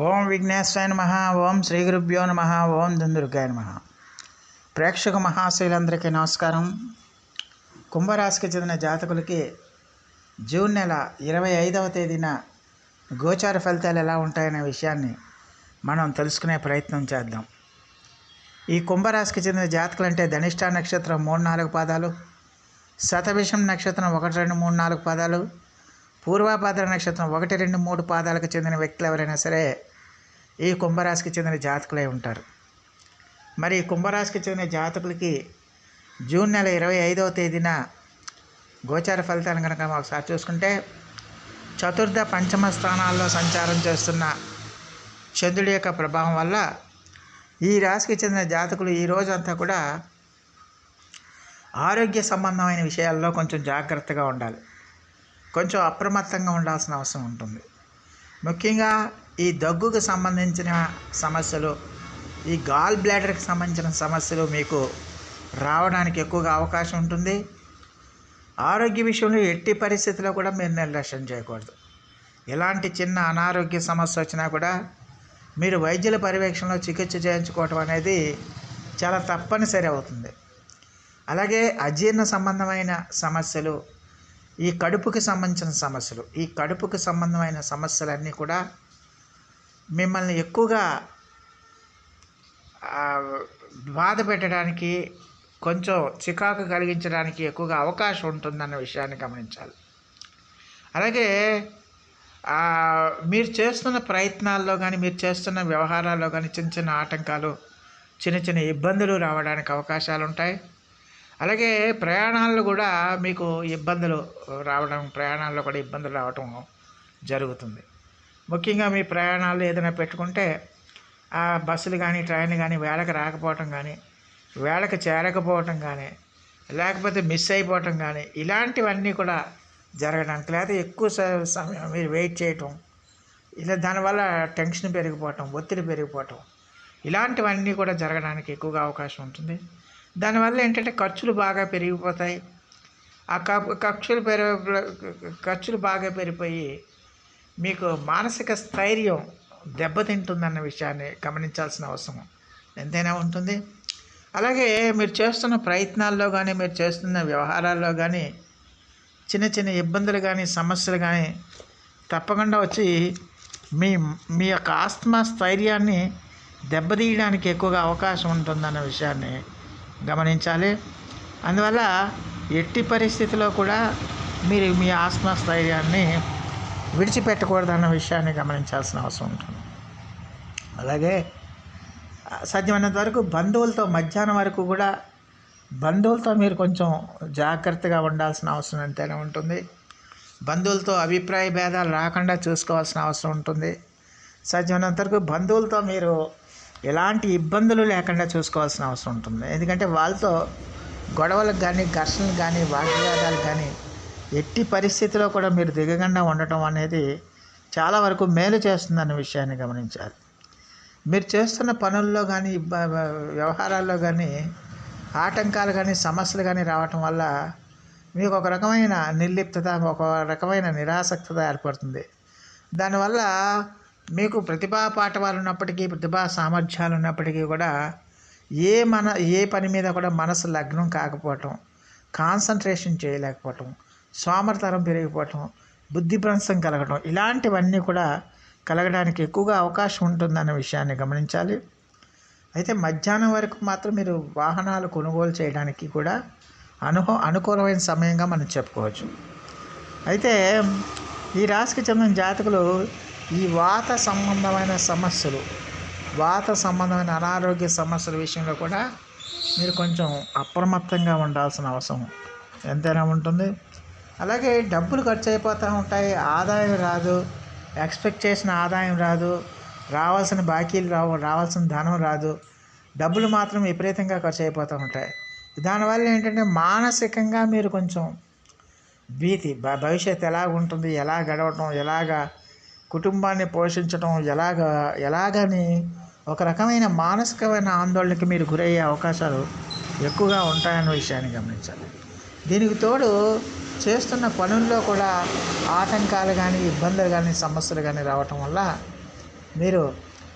ఓం విఘ్నేశ్వరాయ నమ ఓం శ్రీ గురుభ్యో నమ ఓం దుందుర్గాయ నమ. ప్రేక్షక మహాశైలందరికీ నమస్కారం. కుంభరాశికి చెందిన జాతకులకి జూన్ నెల ఇరవై ఐదవ తేదీన గోచార ఫలితాలు ఎలా ఉంటాయనే విషయాన్ని మనం తెలుసుకునే ప్రయత్నం చేద్దాం. ఈ కుంభరాశికి చెందిన జాతకులు అంటే ధనిష్ట నక్షత్రం మూడు నాలుగు పాదాలు శతభిషం నక్షత్రం ఒకటి రెండు మూడు నాలుగు పాదాలు పూర్వాపాద్ర నక్షత్రం ఒకటి రెండు మూడు పాదాలకు చెందిన వ్యక్తులు ఎవరైనా సరే ఈ కుంభరాశికి చెందిన జాతకులై ఉంటారు. మరి ఈ కుంభరాశికి చెందిన జాతకులకి జూన్ నెల ఇరవై ఐదవ తేదీన గోచార ఫలితాలను కనుక ఒకసారి చూసుకుంటే చతుర్థ పంచమ స్థానాల్లో సంచారం చేస్తున్న చంద్రుడి యొక్క ప్రభావం వల్ల ఈ రాశికి చెందిన జాతకులు ఈ రోజంతా కూడా ఆరోగ్య సంబంధమైన విషయాల్లో కొంచెం జాగ్రత్తగా ఉండాలి. కొంచెం అప్రమత్తంగా ఉండాల్సిన అవసరం ఉంటుంది. ముఖ్యంగా ఈ దగ్గుకు సంబంధించిన సమస్యలు ఈ గాల్ బ్లాడర్కి సంబంధించిన సమస్యలు మీకు రావడానికి ఎక్కువగా అవకాశం ఉంటుంది. ఆరోగ్య విషయంలో ఎట్టి పరిస్థితిలో కూడా మీరు నిర్లక్ష్యం చేయకూడదు. ఎలాంటి చిన్న అనారోగ్య సమస్య వచ్చినా కూడా మీరు వైద్యుల పర్యవేక్షణలో చికిత్స చేయించుకోవటం అనేది చాలా తప్పనిసరి అవుతుంది. అలాగే అజీర్ణ సంబంధమైన సమస్యలు ఈ కడుపుకి సంబంధించిన సమస్యలు ఈ కడుపుకి సంబంధమైన సమస్యలన్నీ కూడా మిమ్మల్ని ఎక్కువగా బాధ పెట్టడానికి కొంచెం చికాకు కలిగించడానికి ఎక్కువగా అవకాశం ఉంటుందన్న విషయాన్ని గమనించాలి. అలాగే మీరు చేస్తున్న ప్రయత్నాల్లో కానీ మీరు చేస్తున్న వ్యవహారాల్లో కానీ చిన్న చిన్న ఆటంకాలు చిన్న చిన్న ఇబ్బందులు రావడానికి అవకాశాలు ఉంటాయి. అలాగే ప్రయాణాల్లో కూడా మీకు ఇబ్బందులు రావడం ప్రయాణాల్లో కూడా ఇబ్బందులు రావటం జరుగుతుంది. ముఖ్యంగా మీ ప్రయాణాలు ఏదైనా పెట్టుకుంటే ఆ బస్సులు కానీ ట్రైన్ కానీ వేళకు రాకపోవటం కానీ వేళకు చేరకపోవటం కానీ లేకపోతే మిస్ అయిపోవటం కానీ ఇలాంటివన్నీ కూడా జరగడానికి లేకపోతే ఎక్కువ సమయం మీరు వెయిట్ చేయటం ఇలా దానివల్ల టెన్షన్ పెరిగిపోవటం ఒత్తిడి పెరిగిపోవటం ఇలాంటివన్నీ కూడా జరగడానికి ఎక్కువగా అవకాశం ఉంటుంది. దానివల్ల ఏంటంటే ఖర్చులు బాగా పెరిగిపోతాయి. ఆ క- ఖర్చులు పెరిగి ఖర్చులు బాగా పెరిగిపోయి మీకు మానసిక స్థైర్యం దెబ్బతింటుందన్న విషయాన్ని గమనించాల్సిన అవసరం ఎంతైనా ఉంటుంది. అలాగే మీరు చేస్తున్న ప్రయత్నాల్లో కానీ మీరు చేస్తున్న వ్యవహారాల్లో కానీ చిన్న చిన్న ఇబ్బందులు కానీ సమస్యలు కానీ తప్పకుండా వచ్చి మీ మీ యొక్క ఆత్మ స్థైర్యాన్ని దెబ్బతీయడానికి ఎక్కువగా అవకాశం ఉంటుందన్న విషయాన్ని గమనించాలి. అందువల్ల ఎట్టి పరిస్థితిలో కూడా మీరు మీ ఆత్మ స్థైర్యాన్ని విడిచిపెట్టకూడదన్న విషయాన్ని గమనించాల్సిన అవసరం ఉంటుంది. అలాగే సాధ్యమైనంత వరకు బంధువులతో మధ్యాహ్నం వరకు కూడా బంధువులతో మీరు కొంచెం జాగ్రత్తగా ఉండాల్సిన అవసరం ఎంతైనా ఉంటుంది. బంధువులతో అభిప్రాయ భేదాలు రాకుండా చూసుకోవాల్సిన అవసరం ఉంటుంది. సాధ్యమైనంత వరకు బంధువులతో మీరు ఎలాంటి ఇబ్బందులు లేకుండా చూసుకోవాల్సిన అవసరం ఉంటుంది. ఎందుకంటే వాళ్ళతో గొడవలకు కానీ ఘర్షణలు కానీ వాగ్వాదాలు కానీ ఎట్టి పరిస్థితిలో కూడా మీరు దిగకుండా ఉండటం అనేది చాలా వరకు మేలు చేస్తుందన్న విషయాన్ని గమనించాలి. మీరు చేస్తున్న పనుల్లో కానీ వ్యవహారాల్లో కానీ ఆటంకాలు కానీ సమస్యలు కానీ రావటం వల్ల మీకు ఒక రకమైన నిర్లిప్తత ఒక రకమైన నిరాసక్తత ఏర్పడుతుంది. దానివల్ల మీకు ప్రతిభా పాఠవాలు ఉన్నప్పటికీ ప్రతిభా సామర్థ్యాలు ఉన్నప్పటికీ కూడా ఏ మన ఏ పని మీద కూడా మనసు లగ్నం కాకపోవటం కాన్సన్ట్రేషన్ చేయలేకపోవటం సోమరతరం పెరిగిపోవటం బుద్ధి భ్రంశం కలగటం ఇలాంటివన్నీ కూడా కలగడానికి ఎక్కువగా అవకాశం ఉంటుందన్న విషయాన్ని గమనించాలి. అయితే మధ్యాహ్నం వరకు మాత్రం మీరు వాహనాలు కొనుగోలు చేయడానికి కూడా అనుహో అనుకూలమైన సమయంగా మనం చెప్పుకోవచ్చు. అయితే ఈ రాశికి చెందిన జాతకులు ఈ వాత సంబంధమైన సమస్యలు వాత సంబంధమైన అనారోగ్య సమస్యల విషయంలో కూడా మీరు కొంచెం అప్రమత్తంగా ఉండాల్సిన అవసరం ఎంతైనా ఉంటుంది. అలాగే డబ్బులు ఖర్చు అయిపోతూ ఉంటాయి ఆదాయం రాదు ఎక్స్పెక్ట్ చేసిన ఆదాయం రాదు రావాల్సిన బాకీలు రావు రావాల్సిన ధనం రాదు డబ్బులు మాత్రం విపరీతంగా ఖర్చు అయిపోతూ ఉంటాయి. దానివల్ల ఏంటంటే మానసికంగా మీరు కొంచెం భీతి భవిష్యత్తు ఎలా ఉంటుంది ఎలా గడవటం ఎలాగా కుటుంబాన్ని పోషించడం ఎలాగ ఎలాగని ఒక రకమైన మానసికమైన ఆందోళనకి మీరు గురయ్యే అవకాశాలు ఎక్కువగా ఉంటాయన్న విషయాన్ని గమనించాలి. దీనికి తోడు చేస్తున్న పనుల్లో కూడా ఆటంకాలు కానీ ఇబ్బందులు కానీ సమస్యలు కానీ రావటం వల్ల మీరు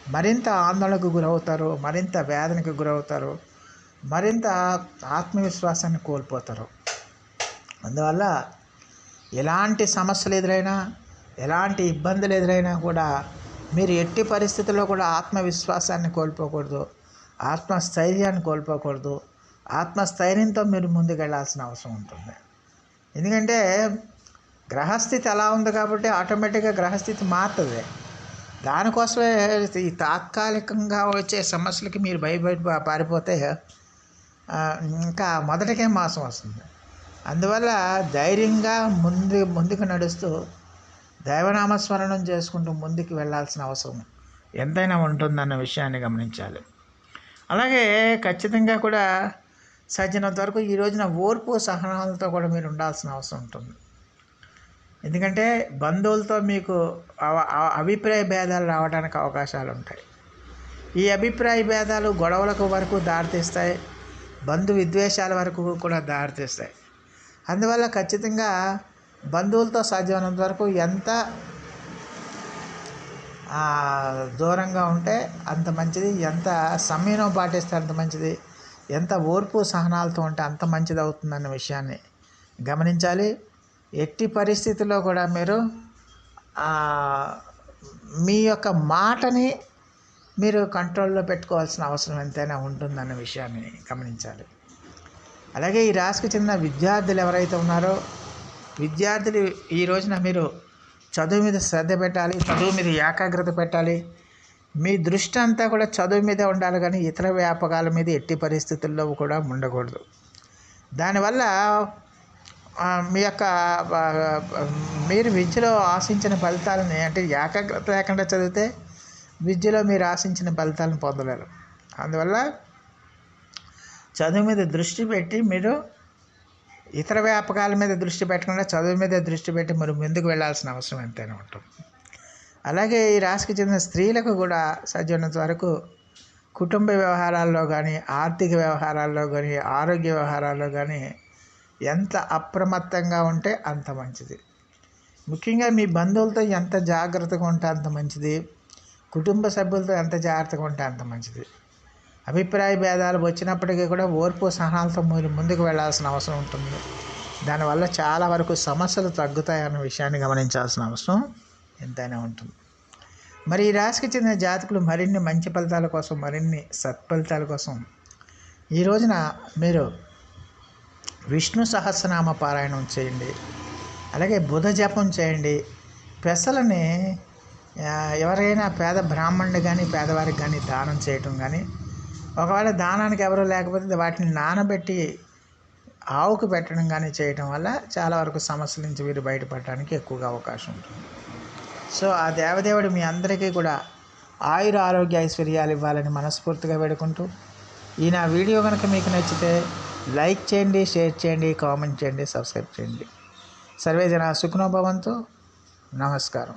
మరింత ఆందోళనకు గురవుతారు మరింత వేదనకు గురవుతారు మరింత ఆత్మవిశ్వాసాన్ని కోల్పోతారు. అందువల్ల ఎలాంటి సమస్యలు ఎదురైనా ఎలాంటి ఇబ్బందులు ఎదురైనా కూడా మీరు ఎట్టి పరిస్థితుల్లో కూడా ఆత్మవిశ్వాసాన్ని కోల్పోకూడదు ఆత్మస్థైర్యాన్ని కోల్పోకూడదు ఆత్మస్థైర్యంతో మీరు ముందుకెళ్ళాల్సిన అవసరం ఉంటుంది. ఎందుకంటే గ్రహస్థితి అలా ఉంది కాబట్టి ఆటోమేటిక్గా గ్రహస్థితి మారుతుంది. దానికోసమే ఈ తాత్కాలికంగా వచ్చే సమస్యలకి మీరు భయపడి పారిపోతే ఇంకా మొదటికే మాసం వస్తుంది. అందువల్ల ధైర్యంగా ముందు ముందుకు నడుస్తూ దైవనామస్మరణం చేసుకుంటూ ముందుకు వెళ్ళాల్సిన అవసరం ఎంతైనా ఉంటుందన్న విషయాన్ని గమనించాలి. అలాగే ఖచ్చితంగా కూడా సజ్జనంత వరకు ఈ రోజున ఓర్పు సహనాలతో కూడా మీరు ఉండాల్సిన అవసరం ఉంటుంది. ఎందుకంటే బంధువులతో మీకు అవ- అభిప్రాయ భేదాలు రావడానికి అవకాశాలు ఉంటాయి. ఈ అభిప్రాయ భేదాలు గొడవలకు వరకు దారితీస్తాయి బంధు విద్వేషాల వరకు కూడా దారితీస్తాయి. అందువల్ల ఖచ్చితంగా బంధువులతో సాధ్యమైనంత వరకు ఎంత దూరంగా ఉంటే అంత మంచిది ఎంత సమయం పాటిస్తే అంత మంచిది ఎంత ఓర్పు సహనాలతో ఉంటే అంత మంచిది అవుతుందన్న విషయాన్ని గమనించాలి. ఎట్టి పరిస్థితుల్లో కూడా మీరు మీ యొక్క మాటని మీరు కంట్రోల్లో పెట్టుకోవాల్సిన అవసరం ఎంతైనా ఉంటుందన్న విషయాన్ని గమనించాలి. అలాగే ఈ రాశికి చెందిన విద్యార్థులు ఎవరైతే ఉన్నారో విద్యార్థులు ఈ రోజున మీరు చదువు మీద శ్రద్ధ పెట్టాలి చదువు మీద ఏకాగ్రత పెట్టాలి. మీ దృష్టి అంతా కూడా చదువు మీద ఉండాలి కానీ ఇతర వ్యాపకాల మీద ఎట్టి పరిస్థితుల్లో కూడా ఉండకూడదు. దానివల్ల మీ యొక్క మీరు విద్యలో ఆశించిన ఫలితాలని అంటే ఏకాగ్రత లేకుండా చదివితే విద్యలో మీరు ఆశించిన ఫలితాలను పొందలేరు. అందువల్ల చదువు మీద దృష్టి పెట్టి మీరు ఇతర వ్యాపకాల మీద దృష్టి పెట్టకుండా చదువు మీద దృష్టి పెట్టి మరి ముందుకు వెళ్ళాల్సిన అవసరం ఎంతైనా ఉంటుంది. అలాగే ఈ రాశికి చెందిన స్త్రీలకు కూడా సజ్జనంత వరకు కుటుంబ వ్యవహారాల్లో కానీ ఆర్థిక వ్యవహారాల్లో కానీ ఆరోగ్య వ్యవహారాల్లో కానీ ఎంత అప్రమత్తంగా ఉంటే అంత మంచిది. ముఖ్యంగా మీ బంధువులతో ఎంత జాగ్రత్తగా ఉంటే అంత మంచిది. కుటుంబ సభ్యులతో ఎంత జాగ్రత్తగా ఉంటే అంత మంచిది. అభిప్రాయ భేదాలు వచ్చినప్పటికీ కూడా ఓర్పు సహనాలతో మీరు ముందుకు వెళ్ళాల్సిన అవసరం ఉంటుంది. దానివల్ల చాలా వరకు సమస్యలు తగ్గుతాయన్న విషయాన్ని గమనించాల్సిన అవసరం ఎంతైనా ఉంటుంది. మరి ఈ రాశికి చెందిన జాతకులు మరిన్ని మంచి ఫలితాల కోసం మరిన్ని సత్ఫలితాల కోసం ఈ రోజున మీరు విష్ణు సహస్రనామ పారాయణం చేయండి. అలాగే బుధ జపం చేయండి. పెసలని ఎవరైనా పేద బ్రాహ్మణుడు కానీ పేదవారికి కానీ దానం చేయటం కానీ ఒకవేళ దానానికి ఎవరు లేకపోతే వాటిని నానబెట్టి ఆవుకు పెట్టడం కానీ చేయటం వల్ల చాలా వరకు సమస్యల నుంచి వీరు బయటపడటానికి ఎక్కువగా అవకాశం ఉంటుంది. సో ఆ దేవదేవుడు మీ అందరికీ కూడా ఆయుర ఆరోగ్య ఐశ్వర్యాలు ఇవ్వాలని మనస్ఫూర్తిగా వేడుకుంటూ ఈ నా వీడియో కనుక మీకు నచ్చితే లైక్ చేయండి షేర్ చేయండి కామెంట్ చేయండి సబ్స్క్రైబ్ చేయండి. సర్వే జన సుఖనోభవంతో నమస్కారం.